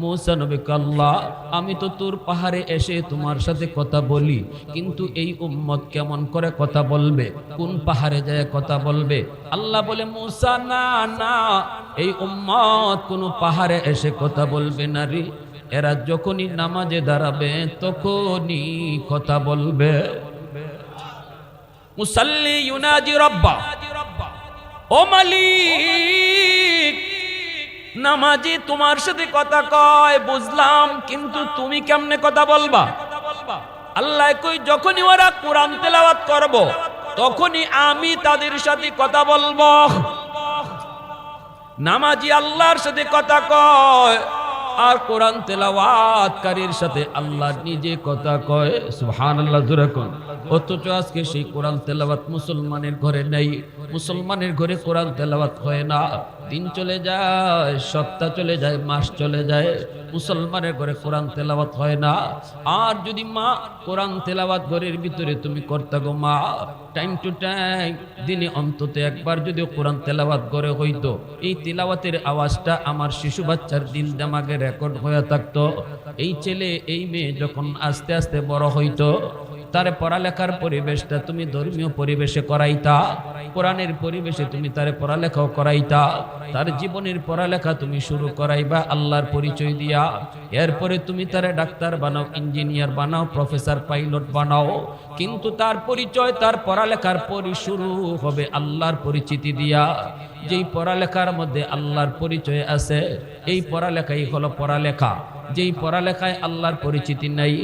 মৌসা নবী আল্লাহ আমি তো তোর পাহাড়ে এসে তোমার সাথে কথা বলি, কিন্তু এই উম্মত কেমন করে কথা বলবে? কোন পাহাড়ে যায় কথা বলবে? আল্লাহ বলে, মৌসা, না না, এই উম্মত কোন পাহাড়ে এসে কথা বলবে না রে। এরা যখনই নামাজে দাঁড়াবে, তখনই কথা বলবে। মুসাল্লি ইউনাজি রব্বা, ও মালিক নামাজি তোমার সাথে কথা কয়, বুঝলাম, কিন্তু তুমি কেমনে কথা বলবা? আল্লাহ কই, যখনই ওরা কোরআন তেলাওয়াত করব, তখনই আমি তাদের সাথে কথা বলব। নামাজি আল্লাহর সাথে কথা কয়, আর কোরআন তেলাওয়াতকারীর সাথে আল্লাহ নিজে কথা কয়। সুবহানাল্লাহ, জোরে অথচ আজকে সেই কোরআন তেলাওয়াত মুসলমানের ঘরে নেই। মুসলমানের ঘরে কোরআন তেলাওয়াত হয় না। দিন চলে যায়, সপ্তাহ চলে যায়, মাস চলে যায়, মুসলমানের ঘরে কোরআন তেলাওয়াত হয় না। আর যদি মা, কোরআন তেলাওয়াত ঘরের ভিতরে তুমি করতে গো মা টাইম টু টাইম দিনে অন্তত একবার যদি কোরআন তেলাওয়াত ঘরে হইতো, এই তেলাওয়াতের আওয়াজটা আমার শিশু বাচ্চার দিল দামাগে রেকর্ড হয়ে থাকতো। এই ছেলে, এই মেয়ে যখন আস্তে আস্তে বড় হইতো তার পড়ালেখার পরিবেশটা তুমি ধর্মীয় পরিবেশে করাইতা, কোরআনের পরিবেশে তুমি তার পড়ালেখাও করাইতা, তার জীবনের পড়ালেখা তুমি শুরু করাইবা আল্লাহর পরিচয় দিয়া। এরপরে তুমি তারে ডাক্তার বানাও, ইঞ্জিনিয়ার বানাও, প্রফেসর, পাইলট বানাও, কিন্তু তার পরিচয়, তার পড়ালেখার পরি শুরু হবে আল্লাহর পরিচিতি দিয়া। যেই পড়ালেখার মধ্যে আল্লাহর পরিচয় আছে, এই পড়ালেখাই হলো পড়ালেখা। যেই পড়ালেখায় আল্লাহর পরিচিতি নাই,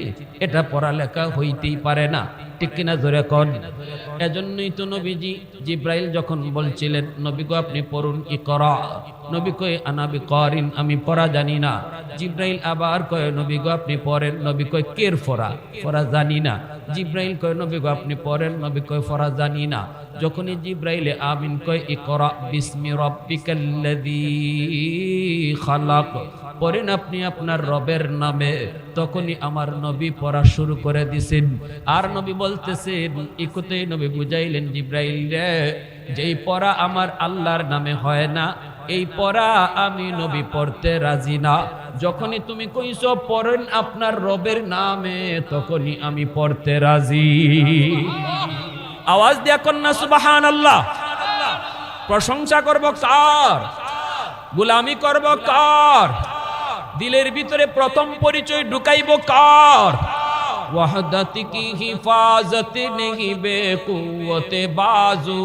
এটা পড়ালেখা হইতেই পারে না। ঠিক কিনা ধরে কন? এজন্যই তো নবীজি জিব্রাইল যখন বলছিলেন, নবী গো, আপনি পড়ুন কি করা। নবী কয় আনাবি করিন আমি পড়া জানি না। জিব্রাইল আবার কয়, নবী গো, আপনি পড়েন। নবী কয়, কের ফরা ফরা জানি না। জিব্রাইল কয়, নবী গো, আপনি পড়েন? নবী কয় ফরা জানি না। যখনই জিব্রাইলে আমিন কয় ইকরা বিসমি রব্বিকাল্লাযী খালাক। পড়েন আপনি আপনার রবের নামে, তখনই আমার নবী পড়া শুরু করে দিছেন। আর নবী বলতেছেন, ইকুতে নবী বুঝাইলেন, জিব্রাইল রে, যেই পড়া আমার আল্লাহর নামে হয় না, এই পড়া আমি নবী পড়তে রাজি না। যখনই তুমি কইছো, পড়েন আপনার রবের নামে, তখনই আমি পড়তে রাজি। আওয়াজ দিয়া কন্যা সুবাহান আল্লাহ প্রশংসা করব কার? গুলামি করব কার? দিলের ভিতরে প্রথম পরিচয় ঢুকাইব কার? ওয়াহদাত কি হিফাজত নেহিবে কুওতে বাজু।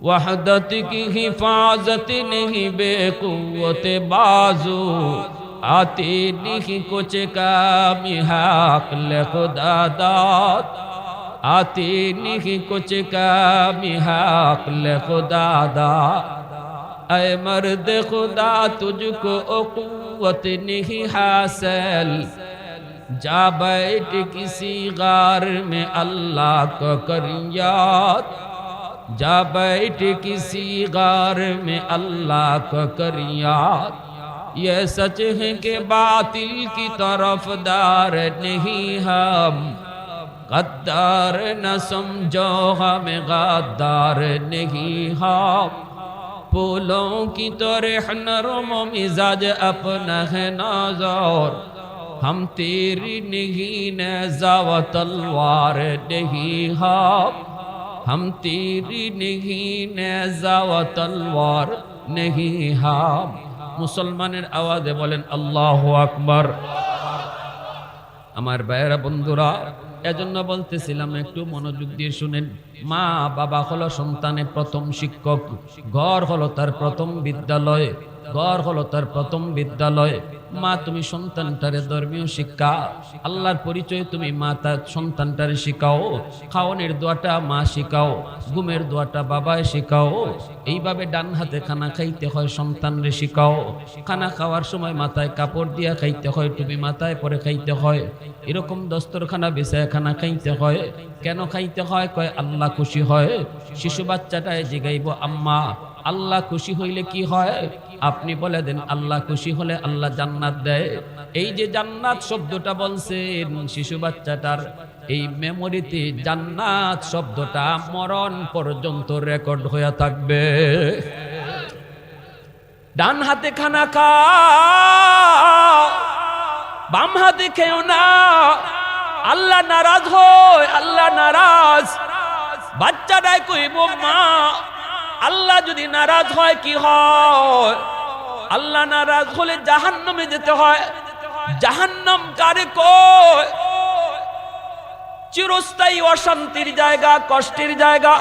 ওয়াহদাত কি হিফাজত নেহিবে কুওতে বাজু আতি নিহি কোচে কামি হাক লেখো দাদাত আতি নিহি কোচে اے مرد خدا تجھ کو اقوت نہیں حاصل۔ جا بیٹھ کسی غار میں اللہ کو کر یاد۔ جا بیٹھ کسی غار میں اللہ کو کر یاد۔ یہ سچ ہے کہ باطل کی طرف دار نہیں ہم۔ غدار نہ سمجھو ہمیں غدار نہیں ہم۔ پھولوں کی تو رحن روم و مزاج اپنا ہے نازار۔ ہم تیری نگین زاو تلوار نہیں ہاپ ہم تیری نگین زاو تلوار نہیں ہاپ মুসলমানের آوازے বলেন اللہ اکبر۔ আমার بیر بندرہ এজন্য বলতেছিলাম, একটু মনোযোগ দিয়ে শুনেন। মা বাবা হলো সন্তানের প্রথম শিক্ষক, ঘর হলো তার প্রথম বিদ্যালয়। ঘর হলো তার প্রথম বিদ্যালয়। মা, তুমি সন্তানটারে ধর্মীয় শিক্ষা। আল্লাহর পরিচয় তুমি মা তার সন্তানটারে শিখাও। খাওয়ানোর দোয়াটা মা শিখাও। ঘুমের দোয়াটা বাবায় শিখাও। এইভাবে ডান হাতে খানা খাইতে হয়, সন্তানরে শিখাও। খানা খাওয়ার সময় মাথায় কাপড় দিয়া খাইতে হয় টুপি মাথায় পরে খাইতে হয়। এরকম দস্তরখানা বেসায় খানা খাইতে হয়। কেন খাইতে হয়? কয়, আল্লাহ খুশি হয়। শিশু বাচ্চাটায় জিগাইব, আম্মা আল্লাহ খুশি হইলে কি হয়? আপনি বলে দেন, আল্লাহ খুশি হলে আল্লাহ জান্নাত দেয়। এই যে জান্নাত শব্দটা বলছেন, শিশু বাচ্চাটার, এই মেমোরিতে জান্নাত শব্দটা মরণ পর্যন্ত রেকর্ড হয়ে থাকবে। ডান হাতে খানা খা বাম হাতে খেও না। আল্লাহ নারাজ হয়, আল্লাহ নারাজ। বাচ্চাটাই কইব, মা আল্লাহ যদি নারাজ হয় কি হয়? আল্লাহ নারাজ হলে জাহান্নামে যেতে হয়। জাহান্নাম কারে কয়? চিরস্থায়ী অশান্তির জায়গা, কষ্টের জায়গা।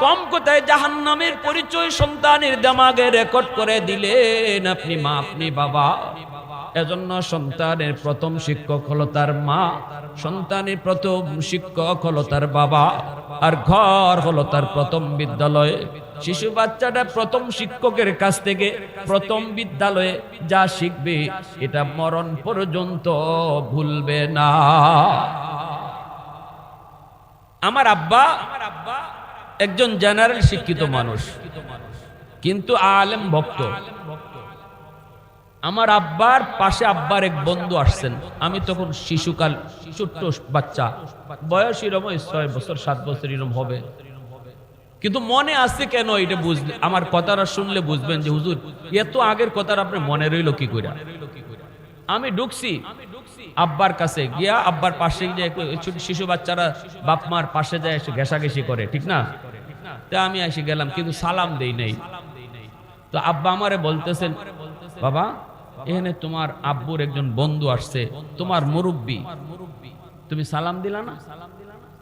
কম কোথায় জাহান্নামের পরিচয় সন্তানের দেমাগে রেকর্ড করে দিলেন আপনি মা, আপনি বাবা। এজন্য সন্তানের প্রথম শিক্ষক হলো তার মা, সন্তানের প্রথম শিক্ষক হলো তার বাবা, আর ঘর হলো তার প্রথম বিদ্যালয়। শিশু বাচ্চাটা প্রথম শিক্ষকের কাছ থেকে প্রথম বিদ্যালয়ে যা শিখবে, এটা মরণ পর্যন্ত ভুলবে না। আমার আব্বা একজন জেনারেল শিক্ষিত মানুষ, কিন্তু আলেম ভক্ত। আমার আব্বার পাশে আব্বার এক বন্ধু আসছেন। আমি তখন শিশুকাল, ছোট্ট বাচ্চা। বয়স এরম ছয় বছর, সাত বছর এরম হবে। কিন্তু মনে আছে কেন এটা বুঝলে? আমার কথাটা শুনলে বুঝবেন যে, হুজুর, এত আগের কথাটা আপনার মনে রইল কি করে আমি ঢুকছি, আব্বার কাছে গিয়া আব্বার পাশে যে ছোট শিশু বাচ্চারা বাপ মার পাশে যায় এসে ঘেঁষাঘেঁষি করে, ঠিক না? তা আমি এসে গেলাম, কিন্তু সালাম দেই নাই। তো আব্বা আমারে বলতেছেন, বাবা, এখানে তোমার আব্বুর একজন বন্ধু আসছে, তোমার মুরব্বী। তুমি সালাম দিলা না?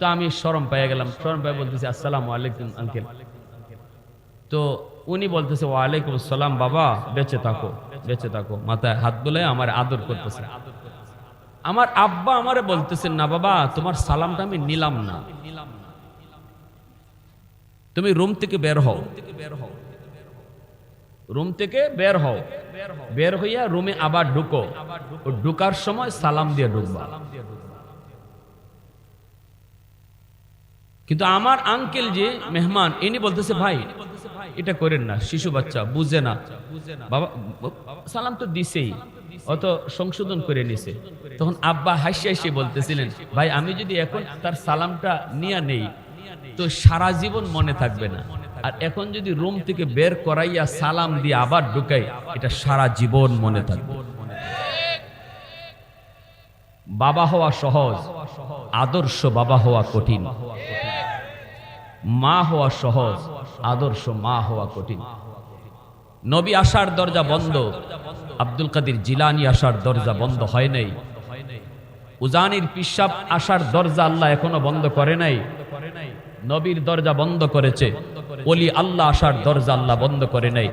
তো আমি শরম পেয়ে গেলাম। শরম পেয়ে বলতেছি, আসসালাম আলাইকুম আঙ্কেল তো উনি বলতেছে, ওয়ালাইকুম আসসালাম, বাবা, বেঁচে থাকো বেঁচে থাকো। মাথায় হাত বলে আমার আদর করতেছে। আমার আব্বা আমারে বলতেছেন, না বাবা, তোমার সালামটা আমি নিলাম না। তুমি রুম থেকে বের হও। রুম থেকে বের হও। বের হইয়া রুমে আবার ঢুকো। ঢুকার সময় সালাম দিয়ে ঢুকবা। কিন্তু আমার আঙ্কেল যে মেহমান, ইনি বলতেছে, ভাই, এটা করেন না, শিশু বাচ্চা, বুঝে না। বাবা, সালাম তো দিছেই অত সংশোধন করে নিছে। তখন আব্বা হাসি হাসি বলতেছিলেন, ভাই, আমি যদি এখন তার সালামটা নিয়ে নেই, তো সারা জীবন মনে থাকবে না। আর এখন যদি রুম থেকে বের করাইয়া সালাম দিয়ে আবার ঢুকাই, এটা সারা জীবন মনে থাকবে। বাবা হওয়া সহজ, আদর্শ বাবা হওয়া কঠিন। মা হওয়া সহজ, আদর্শ মা হওয়া কঠিন। নবী আসার দরজা বন্ধ, আব্দুল কাদির জিলানি আসার দরজা বন্ধ হয় নাই। উজানির পিসাব আসার দরজা আল্লাহ এখনও বন্ধ করে নাই। নবীর দরজা বন্ধ করেছে, ওলি আল্লাহ আসার দরজা আল্লাহ বন্ধ করে নাই।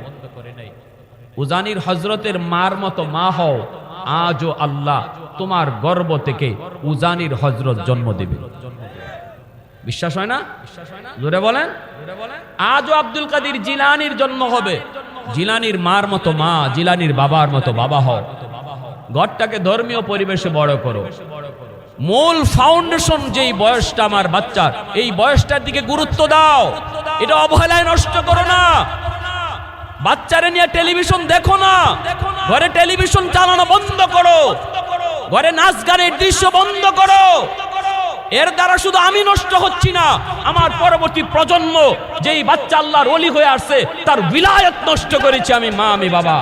উজানির হজরতের মার মতো মা হও, আজও আল্লাহ তোমার গর্ব থেকে উজানির হজরত জন্ম দেবে। বিশ্বাস হয় না? জোরে বলেন। আজও আব্দুল কাদির জিলানির জন্ম হবে। জিলানির মার মতো মা, জিলানির বাবার মতো বাবা হও। ঘরটাকে ধর্মীয় পরিবেশে বড় করো। মূল ফাউন্ডেশন যেই বয়সটা আমার বাচ্চার, এই বয়সটার দিকে গুরুত্ব দাও। এটা অবহেলায় নষ্ট করো না। বাচ্চারে নিয়ে টেলিভিশন দেখো না। ঘরে টেলিভিশন চালানো বন্ধ করো। ঘরে নাচ গানের দৃশ্য বন্ধ করো। এর দ্বারা শুধু আমি নষ্ট হচ্ছি না, আমার পরবর্তী প্রজন্ম যেই বাচ্চা আল্লাহর অলি হয়ে আসছে, তার বিলায়ত নষ্ট করেছি আমি মা, আমি বাবা।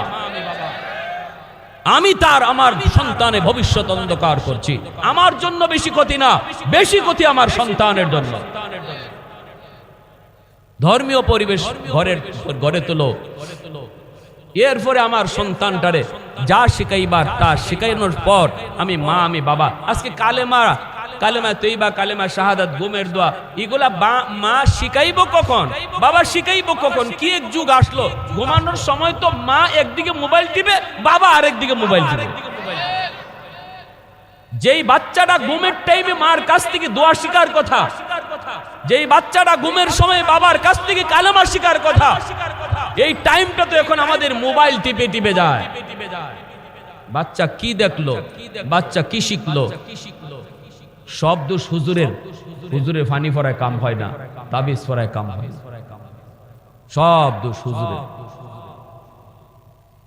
আমি তার, আমার সন্তানে ভবিষ্যৎ অন্ধকার করছি। আমার জন্য বেশি ক্ষতি না, বেশি ক্ষতি আমার সন্তানের জন্য। ধর্মীয় পরিবেশ ঘরের গড়ে তোলো। এরপরে আমার সন্তানটারে যা শিখাইবার তা শিখাইনোর পর আমি মা, আমি বাবা। আজকে কালেমা কালেমা তৈবা, কালেমা শাহাদাত গুমের দোয়া, এগুলা মা শিখাইব কখন? বাবা শিখাইব কখন? কি এক যুগ আসলো? ঘুমানোর সময় তো মা একদিকে মোবাইল টিপে, বাবা আরেকদিকে মোবাইল টিপে। যেই বাচ্চাটা ঘুমের টাইমে মার কাছ থেকে দোয়া শিকার কথা, যেই বাচ্চাটা ঘুমের সময় বাবার কাছ থেকে কালেমা শিকার কথা, এই টাইমটা তো এখন আমাদের মোবাইল টিপে টিপে যায়। বাচ্চা কি দেখল? বাচ্চা কি শিখলো? সব দোষ হুজুরের হুজুরের ফানি ফরায় কাম হয় না, তাবিজ ফরায় কাম হয়। সব দোষ হুজুরের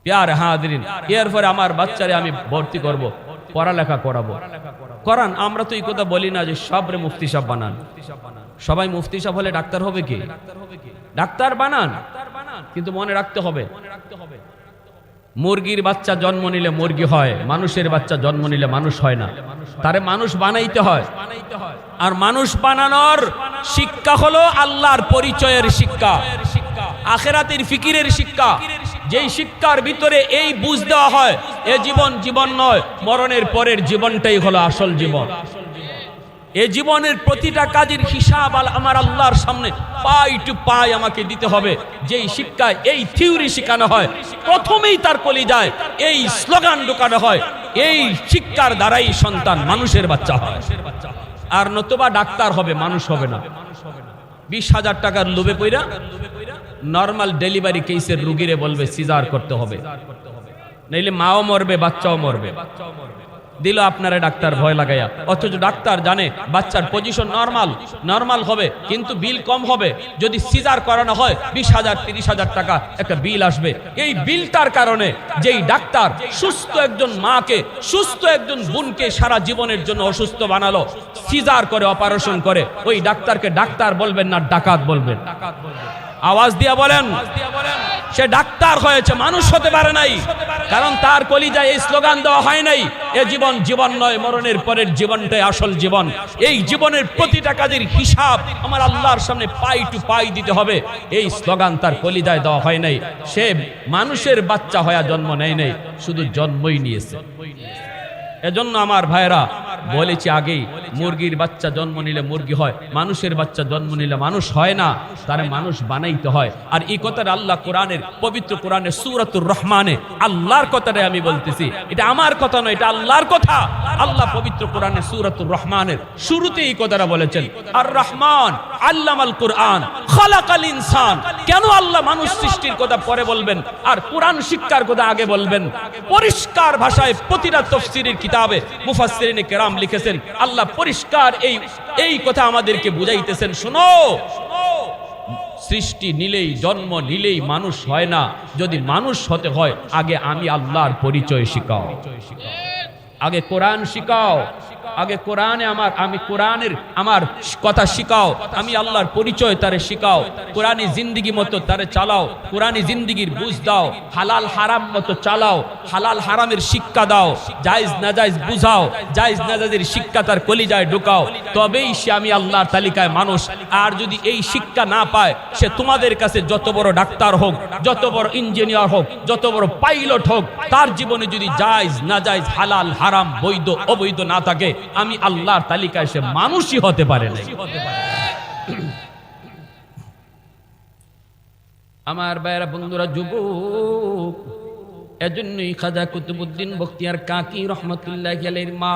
প্যার হাদিন এরপরে আমার বাচ্চারে আমি ভর্তি করব, পড়ালেখা করাবো। করান, আমরা তো এই কথা বলি না যে সবরে মুফতি সাহ বানান। সবাই মুফতি সাহ হলে ডাক্তার হবে কি? ডাক্তার বানান। কিন্তু মনে রাখতে হবে মুরগির বাচ্চা জন্ম নিলে মুরগি হয়, মানুষের বাচ্চা জন্ম নিলে মানুষ হয় না। তারে মানুষ বানাইতে হয়। আর মানুষ বানানোর শিক্ষা হলো আল্লাহর পরিচয়ের শিক্ষা, আখেরাতের ফিকিরের শিক্ষা। যেই শিক্ষার ভিতরে এই বুঝ দেওয়া হয়, এ জীবন জীবন নয়, মরণের পরের জীবনটাই হলো আসল জীবন। এ জীবনের প্রতিটা কাজের হিসাব আল- আমার আল্লাহর সামনে পাই টু পাই আমাকে দিতে হবে। যেই শিক্ষায় এই থিওরি শেখানো হয়, প্রথমেই তার কলি যায়, এই স্লোগান ঢোকানো হয়, এই শিক্ষার দ্বারাই সন্তান মানুষের বাচ্চা হয়। আর নতুবা ডাক্তার হবে, মানুষ হবে না। বিশ হাজার টাকার লোভে পইরা নর্মাল ডেলিভারি কেসের রুগীরে বলবে, সিজার করতে হবে। নইলে মাও মরবে বাচ্চাও মরবে বাচ্চাও মরবে। দিল আপনারা ডাক্তার ভয় লাগাইয়া। অথচ ডাক্তার জানে বাচ্চার পজিশন নর্মাল নর্মাল হবে, কিন্তু বিল কম হবে। যদি সিজার করানো হয়, বিশ হাজার, তিরিশ হাজার টাকা একটা বিল আসবে। এই বিলটার কারণে যেই ডাক্তার সুস্থ একজন মাকে, সুস্থ একজন বোনকে সারা জীবনের জন্য অসুস্থ বানালো সিজার করে অপারেশন করে, ওই ডাক্তারকে ডাক্তার বলবেন না, ডাকাত বলবেন। আওয়াজ দিয়া বলেন। সে ডাক্তার হয়েছে, মানুষ হতে পারে নাই। কারণ তার কলিজায় এই স্লোগান দেওয়া হয় নাই, এ জীবন জীবন নয়, মরণের পরের জীবনটাই আসল জীবন। এই জীবনের প্রতিটা কাজের হিসাব আমার আল্লাহর সামনে পাই টু পাই দিতে হবে। এই স্লোগান তার কলিজায় দেওয়া হয় নাই। সে মানুষের বাচ্চা হয়ে জন্ম নেয় নাই, শুধু জন্মই নিয়েছে। এজন্য আমার ভাইরা বলেছি আগেই মুরগির বাচ্চা জন্ম নিলে মুরগি হয়, মানুষের বাচ্চা জন্ম নিলে মানুষ হয় না, তারে মানুষ বানাইতে হয়। আর এই কথাটা আল্লাহ কোরআনের, পবিত্র কোরআনের সুরাতুর রহমানে আল্লাহর কথাটাই আমি বলতেছি। এটা আমার কথা নয়, এটা আল্লাহর কথা। আল্লাহ পবিত্র কোরআনের সুরাতুর রহমানের শুরুতে এই কথাটা বলেছেন আর রহমান আল্লামাল কোরআন, খালাকাল ইনসান। কেন আল্লাহ মানুষ সৃষ্টির কথা পরে বলবেন, আর কোরআন শিক্ষার কথা আগে বলবেন? পরিষ্কার ভাষায় প্রতিটা তফসিরের কিতাবে মুফাসসিরিনে কেরাম লিখেছেন, আল্লাহ পরিষ্কার এই এই কথা আমাদেরকে বুঝাইতেছেন, শোনো। সৃষ্টি নিলেই, জন্ম নিলেই মানুষ হয় না। যদি মানুষ হতে হয়, আগে আমি আল্লাহর পরিচয় শিখাও। আগে কোরআন শিখাও। আগে কোরআনে আমার, আমি কোরআনের আমার কথা শিখাও। আমি আল্লাহর পরিচয় তারে শিখাও। কোরআনি জিন্দিগি মতো তারে চালাও। কোরআনি জিন্দিগির বুঝ দাও। হালাল হারাম মতো চালাও। হালাল হারামের শিক্ষা দাও। জায়েজ নাজায়েজ বুঝাও। জায়েজ নাজায়েজের শিক্ষা তার কলিজায় ঢুকাও। তবেই সে আমি আল্লাহর তালিকায় মানুষ। আর যদি এই শিক্ষা না পায়, সে তোমাদের কাছে যত বড় ডাক্তার হোক, যত বড় ইঞ্জিনিয়ার হোক, যত বড় পাইলট হোক, তার জীবনে যদি জায়েজ নাজায়েজ হালাল, হারাম, বৈধ, অবৈধ না থাকে আমি আল্লাহর তালিকায় সে মানুষই হতে পারে না আমার বাইরা বন্ধুরা, যুবক, এজন্যই খাজা কুতুবুদ্দিন বখতিয়ার কাকি রহমতুল্লাহ আলাইহির মা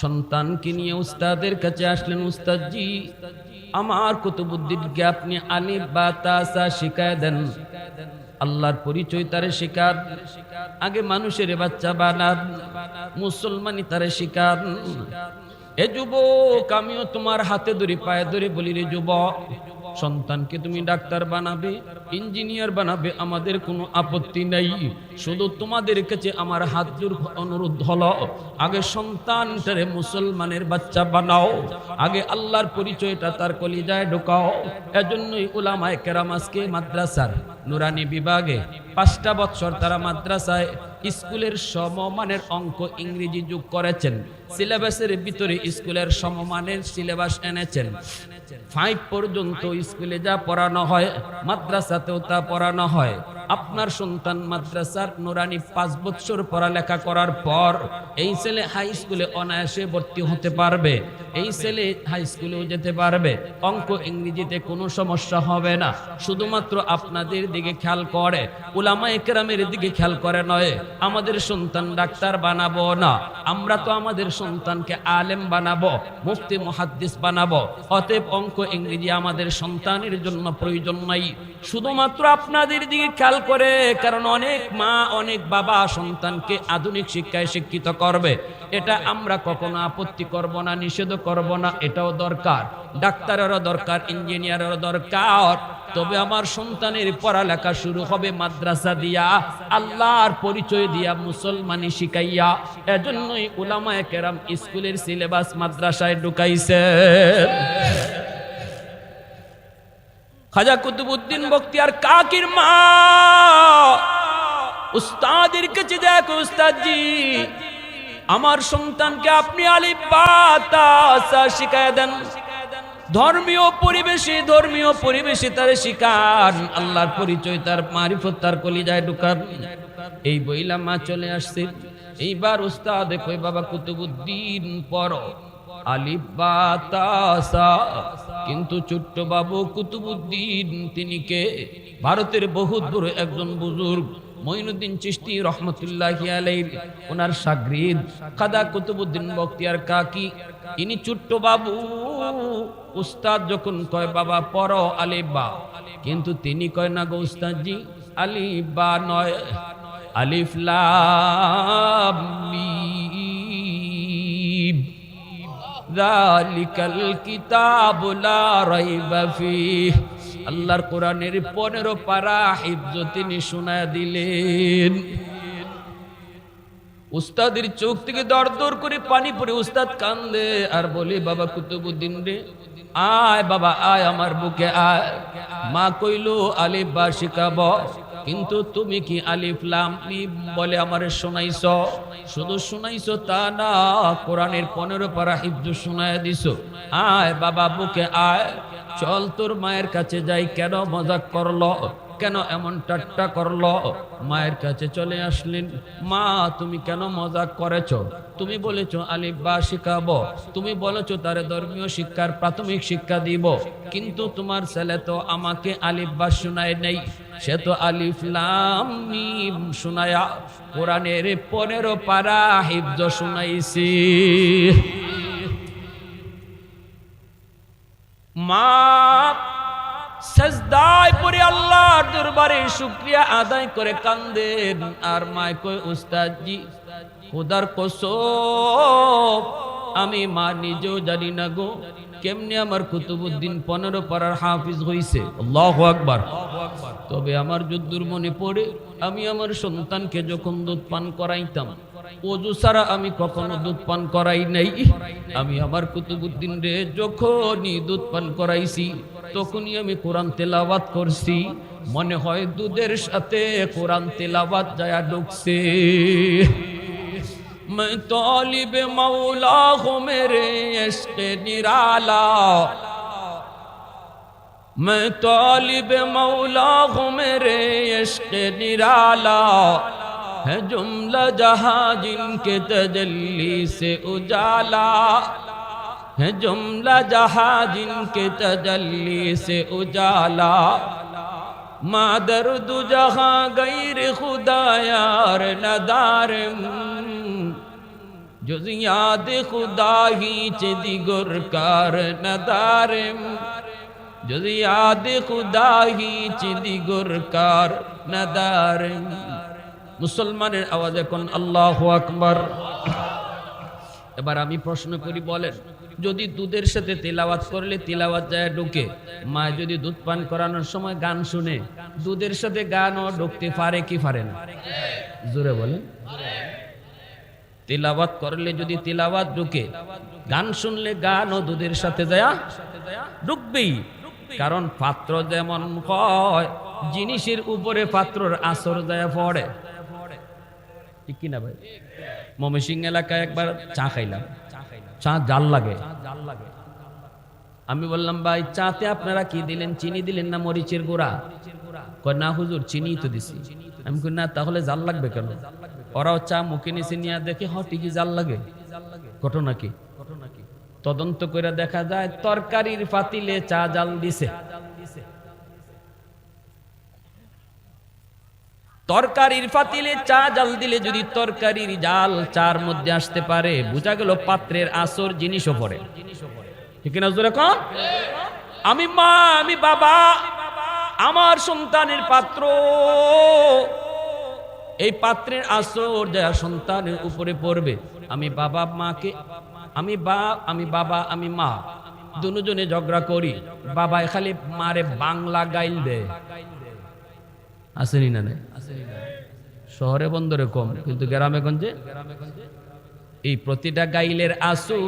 সন্তানকে নিয়ে উস্তাদের কাছে আসলেন, উস্তাদজি, আমার কুতুবুদ্দিনকে আপনি আলিফ বা তাসা শিখায় দেন। আল্লাহর পরিচয় তারে শিকার, আগে মানুষের বাচ্চা বানান মুসলমানি তারে শিকার। এ যুবক, আমিও তোমার হাতে ধরে, পায়ে ধরে বলি, রে যুবক, সন্তানকে তুমি ডাক্তার বানাবে ইঞ্জিনিয়ার বানাবে, আমাদের কোনো আপত্তি নাই। শুধু তোমাদের কাছে আমার হাত জোর অনুরোধ হলো, আগে সন্তানটারে মুসলমানের বাচ্চা বানাও, আগে আল্লাহর পরিচয়টা তার কলিজায় ঢোকাও। এজন্যই ওলামায় কেরাম আজকে মাদ্রাসার নুরানি বিভাগে পাঁচটা বছর তারা মাদ্রাসায় স্কুলের সমমানের অঙ্ক ইংরেজি যোগ করেছেন। সিলেবাসের ভিতরে স্কুলের সমমানের সিলেবাস এনেছেন। ফাইভ পর্যন্ত স্কুলে যা পড়ানো হয় মাদ্রাসাতেও তা পড়ানো হয়। আপনার সন্তান মাদ্রাসার নুরানি পাঁচ বছর পড়ালেখা করার পর এই ছেলে হাই স্কুলে অনায়াসে ভর্তি হতে পারবে। এই ছেলে হাই স্কুলেও যেতে পারবে। অঙ্ক ইংরেজিতে কোনো সমস্যা হবে না। শুধুমাত্র আপনাদের দিকে খেয়াল করে। উলামা একরামের দিকে খেয়াল করে নয়, আমাদের সন্তান ডাক্তার বানাবো না। আমরা তো আমাদের সন্তানকে আলেম বানাবো, মুফতি, মুহাদ্দিস বানাবো। অতএব অঙ্ক ইংরেজি আমাদের সন্তানের জন্য প্রয়োজন নাই। শুধুমাত্র আপনাদের দিকে খেয়াল করে, কারণ অনেক মা, অনেক বাবা সন্তানকে আধুনিক শিক্ষায় শিক্ষিত করবে। এটা আমরা কখনো আপত্তি করব না, নিষেধ করব না, এটাও দরকার। ডাক্তারেরও দরকার, ইঞ্জিনিয়ারেরও দরকার। তবে আমার সন্তানের পড়ালেখা শুরু হবে মাদ্রাসা দিয়া, আল্লাহর পরিচয় দিয়া মুসলমানি শিখাইয়া। এজন্যই উলামায়ে কেরাম স্কুলের সিলেবাস মাদ্রাসায় ঢুকাইছে। খাজা কুতুবুদ্দিন বখতিয়ার কাকির মা? উস্তাদের কাছে দেখো উস্তাদজি, আমার সন্তানকে আপনি আলিফ বা তা সা শিখায় দেন। ধর্মীয় পরিবেশে ধর্মীয় পরিবেশে তার শিকার আল্লাহর পরিচয় তার মারিফত, তার কলিজায় ঢুকার এই বইলা মা চলে আসছে। এইবার উস্তাদ কই বাবা কুতুবুদ্দিন পড়ো। আলিফ বা কিন্তু ছোট্ট বাবু কুতুবুদ্দিন, তিনি কে? ভারতের বহুত বড় একজন বুজুর্গ, মঈনুদ্দিন চিশতি রহমতুল্লাহ আলাইহির ওনার সাগরিদ, খাদা কুতুবুদ্দিন বখতিয়ার কাকি। ইনি ছোট্ট বাবু উস্তাদ যখন কয়, বাবা, পড়ো আলিফ বা কিন্তু তিনি কয়, না গো উস্তাদজি আলিফ বা নয়। আলিফ লাম যালিকাল কিতাবু লা রাইবা ফীহ। আল্লাহর কোরআনের পনেরো পারা হিফজ তিনি শোনায় দিলেন। উস্তাদের চোখ থেকে দর দর করে পানি পড়ে উস্তাদ কান্দে, আর বলে, বাবা, কুতুবুদ্দিন রে, আয় বাবা, আয় আমার বুকে আয়। মা কইলো, আলিফ বা শিখাব কিন্তু তুমি কি আলিফ লাম বলে আমারে শোনাইছ? শুধু শুনাইছ তা না, কোরআনের পনেরো পারা হিব্দু শোনায় দিছ। আয় বাবা, বুকে আয়। চল তোর মায়ের কাছে যাই, কেন মজা করল? কেন এমন টাট্টা করল? মায়ের কাছে চলে আসলেন, মা, তুমি কেন মজা করেছ? তুমি বলেছ আলিফ বা শিখাবো। তুমি বলেছ তারে ধর্মীয় শিক্ষার প্রাথমিক শিক্ষা দিব। কিন্তু তোমার ছেলে তো আমাকে আলিফ বা শোনায় নেই। সে তো আলিফ লাম মিম শোনায়া কোরআনের পনেরো পারা হিফজ শুনাইছি। মা আমি মা নিজেও জানি না গো, কেমনে আমার কুতুবুদ্দিন পনেরো পাড়ার হাফিজ হইছে? তবে আমার যদ্দুর মনে পড়ে, আমি আমার সন্তানকে যখন দুধ পান করাইতাম, অজু ছাড়া আমি কখনো দুধ পান করাই নাই। আমি আমার কুতুবুদ্দিন রে যখনই দুধ পান করাইছি তখনই আমি কোরআন তেলাওয়াত করছি মনে হয় দুধের সাথে কোরআন তেলাওয়াত যায়া ঢুকছে میں طالب مولا ہوں میرے عشق نرالا میں طالب مولا ہوں میرے عشق نرالا ہے جملہ جہاں جن کے تجلی سے اجالا ہے جملہ جہاں جن کے تجلی سے اجالا مادر دو جہاں غیر خدا یار ندارم جز یاد خدا ہی چ دیگر کار ندارم جز یاد خدا ہی چ دیگر کار ندارم মুসলমানের আওয়াজ এখন আল্লাহ আকবর এবার আমি প্রশ্ন করি বলেন যদি দুধের সাথে তেলাওয়াত করলে তেলাওয়াত যায় ঢুকে। মা যদি দুধ পান করানোর সময় গান শুনে, দুধের সাথে গানও ঢুকতে পারে কি পারে না? জোরে বলেন। তেলাওয়াত করলে যদি তেলাওয়াত ঢুকে, গান শুনলে গান ও দুধের সাথে যায়, ঢুকবেই। কারণ পাত্র যেমন হয়, জিনিসের উপরে পাত্রর আসর যায় পড়ে। ঠিক কিনা ভাই? ময়মনসিং এলাকায় একবার চা খাইলাম। চা জাল লাগে। আমি বললাম, ভাই, চাতে আপনারা কি দিলেন? চিনি দিলেন না মরিচের গোড়া? কয়, না হুজুর চিনি তো দিছি। আমি কই, না, তাহলে জাল লাগবে কেন? ওরাও চা মুখে নিচে নিয়ে দেখে হ ঠিকই জাল লাগে। ঘটনা কি? তদন্ত করে দেখা যায়, তরকারির পাতিলে চা জাল দিছে। তরকারির পাতিলে চা জাল দিলে যদি তরকারির জাল চার মধ্যে আসতে পারে, বোঝা গেল পাত্রের আসর জিনিসও পড়ে। ঠিক না জোরে কম আমি মা, আমি বাবা, আমার সন্তানের পাত্র। এই পাত্রের আসর যা সন্তানের উপরে পড়বে, আমি বাবা, মাকে, আমি বা, আমি বাবা, আমি মা, দুজনে ঝগড়া করি। বাবা খালি মারে বাংলা গাইল দেয়। আসেনি না নাই? শহরে বন্দরে কম, কিন্তু গ্রামে গঞ্জে? এই প্রতিটা গাইলের আসু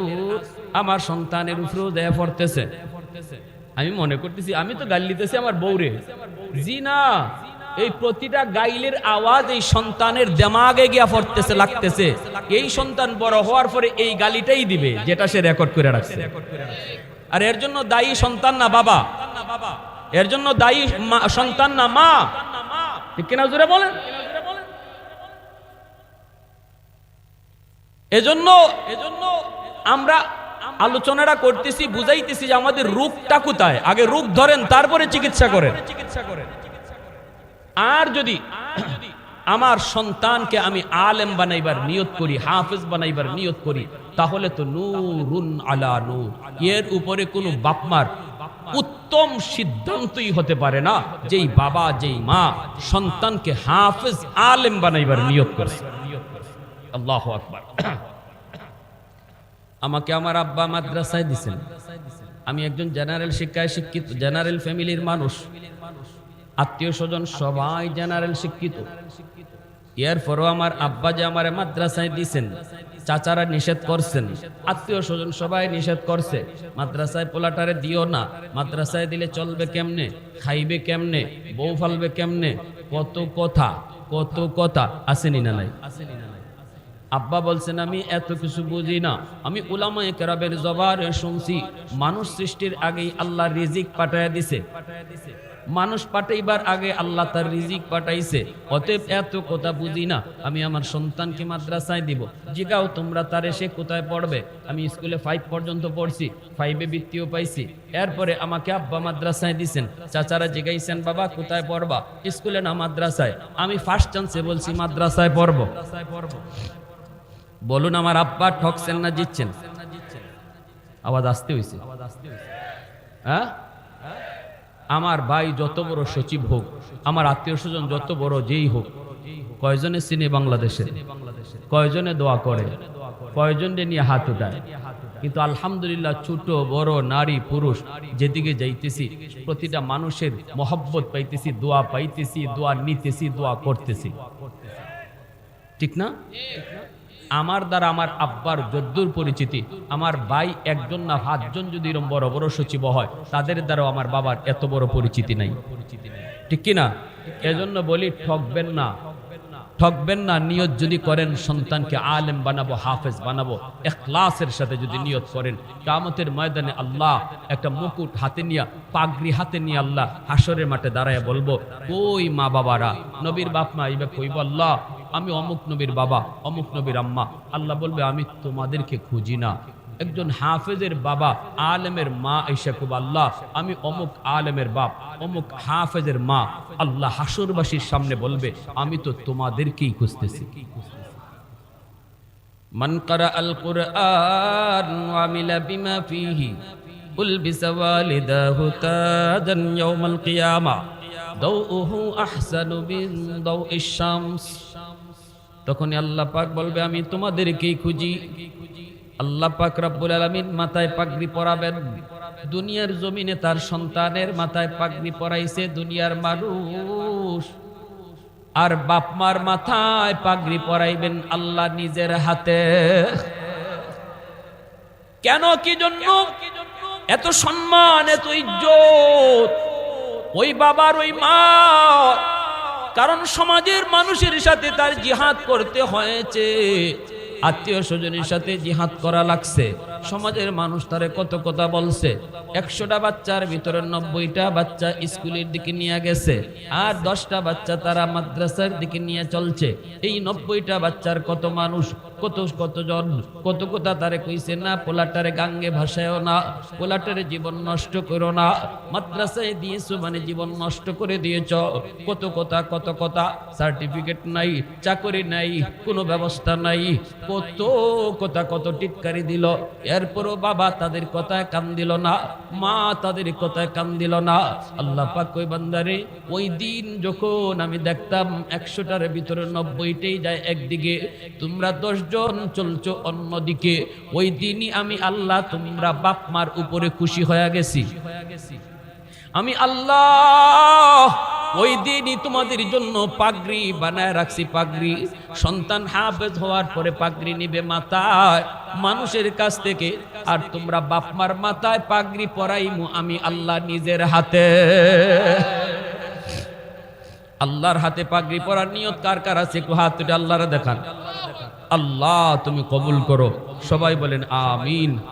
আমার সন্তানের উপরেও দেয়া পড়তেছে। আমি মনে করতেছি, আমি তো গাল দিতেছি আমার বউরে। জি না এই প্রতিটা গাইলের আওয়াজ এই সন্তানের দেমাগে গিয়া পড়তেছে, লাগতেছে। এই সন্তান বড় হওয়ার পরে এই গালিটাই দিবে, যেটা সে রেকর্ড করে রাখছে। আর এর জন্য দায়ী সন্তান না বাবা। এর জন্য দায়ী সন্তান না মা। ঠিক কিনা জুড়ে বলেন? এজন্য এজন্য আমরা আলোচনাটা করতেছি, বুঝাইতেছি যে আমাদের রোগটা কোথায়। আগে রোগ ধরেন, তারপরে চিকিৎসা করেন চিকিৎসা করেন। আর যদি আমার সন্তানকে আমি আলেম বানাইবার নিয়ত করি, হাফেজ বানাইবার নিয়ত করি, তাহলে তো নূরুন আলা নূর। এর উপরে কোনো বাপমার উত্তম সিদ্ধান্তই হতে পারে না যেই বাবা, যেই মা সন্তানকে হাফেজ আলেম বানাইবার নিয়ত করছে আল্লাহ আকবার। আমাকে আমার আব্বা মাদ্রাসায় দিছেন। আমি একজন জেনারেল শিক্ষায় শিক্ষিত, জেনারেল ফ্যামিলির মানুষ। আত্মীয় স্বজন সবাই জেনারেল শিক্ষিত। এরপরও আমার আব্বা যে আমার মাদ্রাসায় দিছেন চাচারা নিষেধ করছেন। আত্মীয় স্বজন সবাই নিষেধ করছে। মাদ্রাসায় পোলাটারে দিও না। মাদ্রাসায় দিলে চলবে কেমনে? খাইবে কেমনে? বউ ফালবে কেমনে? কত কথা কত কথা। আসেনি না নাই? আসেনি না আব্বা বলছেন, আমি এত কিছু বুঝি না। আমি উলামায়ে কেরাবের জবারে শুনছি। মানুষ সৃষ্টির আগেই আল্লাহ রিজিক পাঠায় দিছে পাঠায় দিছে। মানুষ পাঠাইবার আগে আল্লাহ তার রিজিক পাঠাইছে, অতএব এত কথা বুঝি না। আমি আমার সন্তানকে মাদ্রাসায় দিব। জিগাও তোমরা তার এসে কোথায় পড়বে? আমি স্কুলে ফাইভ পর্যন্ত পড়ছি ফাইভে বৃত্তিও পাইছি। এরপরে আমাকে আব্বা মাদ্রাসায় দিছেন। চাচারা জিগাইছেন, বাবা, কোথায় পড়বা? স্কুলে না মাদ্রাসায়। আমি ফার্স্ট চান্সে বলছি, মাদ্রাসায় পড়ব। বলুন, আমার আব্বা ঠকছেন না, জিতছেন? আওয়াজ আসতে হয়েছে আওয়াজ আসতে হয়েছে হ্যাঁ? আমার ভাই যত বড় সচিব হোক, আমার আত্মীয় স্বজন যত বড় যেই হোক, কয়জনে সিনে বাংলাদেশে, কয়জনে দোয়া করে কয়জনে নিয়ে হাত উঠায়। কিন্তু আলহামদুলিল্লাহ ছোট, বড়, নারী, পুরুষ যেদিকে যাইতেছি, প্রতিটা মানুষের মহব্বত পাইতেছি, দোয়া পাইতেছি, দোয়া নিতেছি, দোয়া করতেছি। ঠিক না? আমার দ্বারা আমার আব্বার যদ্দুর পরিচিতি, আমার ভাই একজন না পাঁচজন যদি এরকম বড় বড় সচিব হয়, তাদের দ্বারাও আমার বাবার এত বড় পরিচিতি নাই। ঠিক কি না এজন্য বলি, ঠকবেন না। ঠকবেন না, নিয়ত যদি করেন, সন্তানকে আলেম বানাবো, হাফেজ বানাবো, এখলাসের সাথে যদি নিয়ত করেন কামতের ময়দানে আল্লাহ একটা মুকুট হাতে নিয়া, পাগড়ি হাতে নিয়ে আল্লাহ হাসরের মাঠে দাঁড়ায় বলব, ওই মা বাবারা নবীর বাপ মা এইবার কইব, আল্লাহ আমি অমুক নবীর বাবা, অমুক নবীর আম্মা। আল্লাহ বলবে, আমি তোমাদেরকে খুঁজি না। একজন হাফেজের বাবা আলেমের মা এসে খুব আল্লাহ, আমি অমুক আলেমের বাপ, অমুক হাফেজের মা। আল্লাহ হাসরবাসীর সামনে বলবে, আমি তো তোমাদেরকেই খুঁজতেছি। মান করা আল কুরআন ওয়ামিলা বিমা ফিহি উলবিস ওয়ালিদাহু তাজান ইয়াউমাল কিয়ামা দাউহু আহসানু মিন দাউইশ শামস তখন আল্লাহ পাক বলবে, আমি তোমাদেরকেই খুঁজি। আল্লাহ পাক রব্বুল আলামিন মাথায় পাগড়ি পরাবেন। দুনিয়ার জমিনে তার সন্তানের মাথায় পাগড়ি পরাইছে দুনিয়ার মানুষ। আর বাপমার মাথায় পাগড়ি পরাইবেন আল্লাহ নিজের হাতে। কেন, কি জন্য? এত সম্মান, এত ইজ্জত। ওই বাবার, ওই মা কারণ সমাজের মানুষের সাথে তার জিহাদ করতে হয়েছে। আত্মীয় স্বজনের সাথে জিহাদ করা লাগছে। সমাজের মানুষ তারে কত কথা বলছে। একশোটা বাচ্চার ভিতরে নব্বইটা বাচ্চা স্কুলের দিকে নিয়ে গেছে আর দশটা বাচ্চা তারা মাদ্রাসার দিকে নিয়ে চলছে। এই নব্বইটা বাচ্চার কত মানুষ কত কতজন, কত কথা তারে কইছে না, পোলাটারে গাঙ্গে ভাসায়ও না, পোলাটারে জীবন নষ্ট করো না, মাদ্রাসায় দিয়েছ মানে জীবন নষ্ট করে দিয়েছ, কত কথা কত কথা, সার্টিফিকেট নাই, চাকরি নাই, কোনো ব্যবস্থা নাই, কত কথা, কত টিটকারি দিল, এরপরও বাবা তাদের কথায় কান দিল না, মা তাদের কথায় কান দিল না, আল্লাহ পাক কই বান্দারে, ওই দিন যখন আমি দেখতাম একশোটার ভিতরে নব্বইটাই যায় একদিকে, তোমরা দশজন চলছো অন্যদিকে, ওই দিনই আমি আল্লাহ তোমরা বাপ মার উপরে খুশি হয়ে গেছি। আমি আল্লাহ, ওই দিনই তোমাদের জন্য পাগড়ি বানায় রাখছি, পাগড়ি। সন্তান হাফেজ হওয়ার পরে পাগড়ি নিবে মাথায়, মানুষের কাছ থেকে। আর তোমরা বাপমার মাথায় পাগড়ি পরাইমু, আমি আল্লাহ নিজের হাতে। আল্লাহর হাতে পাগড়ি পরার নিয়ত কার কার আছে? একটু হাত আল্লাহরা দেখান। আল্লাহ তুমি কবুল করো। সবাই বলেন আমিন।